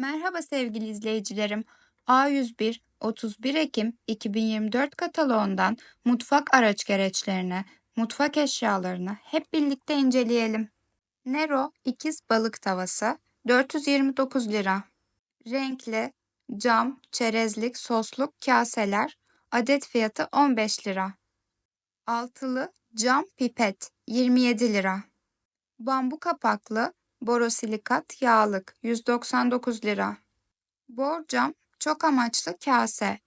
Merhaba sevgili izleyicilerim. A101 31 Ekim 2024 kataloğundan mutfak araç gereçlerine, mutfak eşyalarını hep birlikte inceleyelim. Nero ikiz balık tavası 429 lira. Renkli cam, çerezlik, sosluk kaseler adet fiyatı 15 lira. Altılı cam pipet 27 lira. Bambu kapaklı borosilikat yağlık 199 lira. Borcam çok amaçlı kase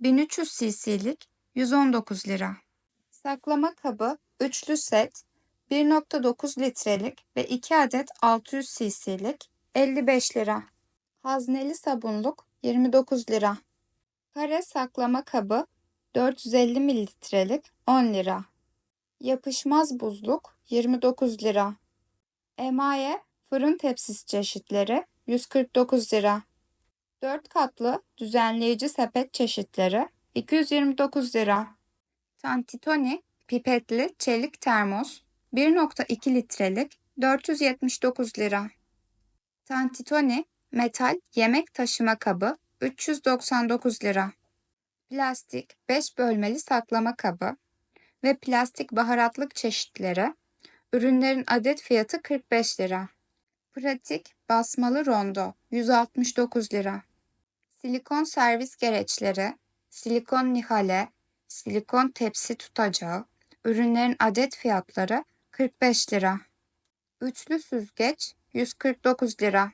1300 cc'lik 119 lira. Saklama kabı üçlü set 1.9 litrelik ve 2 adet 600 cc'lik 55 lira. Hazneli sabunluk 29 lira. Kare saklama kabı 450 mililitrelik 10 lira. Yapışmaz buzluk 29 lira. Emaye fırın tepsisi çeşitleri 149 lira. 4 katlı düzenleyici sepet çeşitleri 229 lira. Tantitoni pipetli çelik termos 1.2 litrelik 479 lira. Tantitoni metal yemek taşıma kabı 399 lira. Plastik 5 bölmeli saklama kabı ve plastik baharatlık çeşitleri Ürünlerin adet fiyatı 45 lira. Pratik basmalı rondo 169 lira. Silikon servis gereçleri, silikon nihale, silikon tepsi tutacağı, ürünlerin adet fiyatları 45 lira. Üçlü süzgeç 149 lira.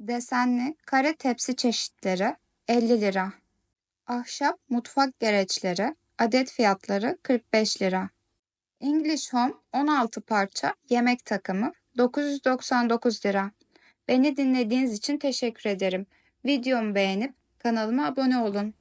Desenli kare tepsi çeşitleri 50 lira. Ahşap mutfak gereçleri adet fiyatları 45 lira. English Home 16 parça yemek takımı 999 lira. Beni dinlediğiniz için teşekkür ederim. Videomu beğenip kanalıma abone olun.